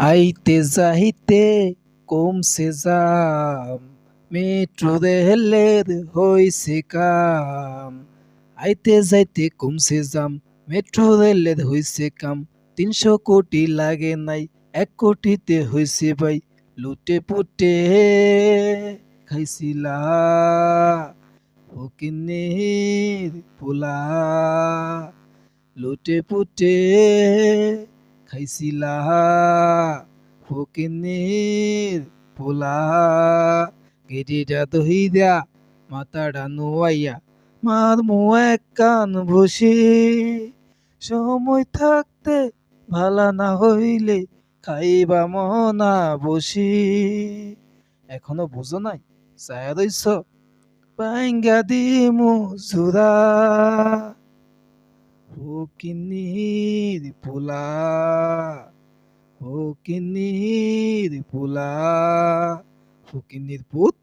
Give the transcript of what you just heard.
আইতে যাইতে কমছে জাম, মেট্রো রেলের হইছে কাম। আইতে যাইতে কমছে জাম, মেট্রো রেলের হইছে কাম। তিনশো কোটি লাগে নাই, এক কোটিতে হইছে ভাই, লুটে পুটে খাইছিলা। ফকিনের পোলা, লুটে পুটে খাইছিলা ফকিনের পোলা। গেডিটা দহিদা মাথাটা নোয়াইয়া মার এক কান বসে সময় থাকতে ভালা না হইলে খাইবা মনা বসে এখনও বুঝো নাই চায়া রইছ পাইঙ্গা দিমু জোড়া ফকিনির পোলা ফকিনির পোলা ফকিনির পুত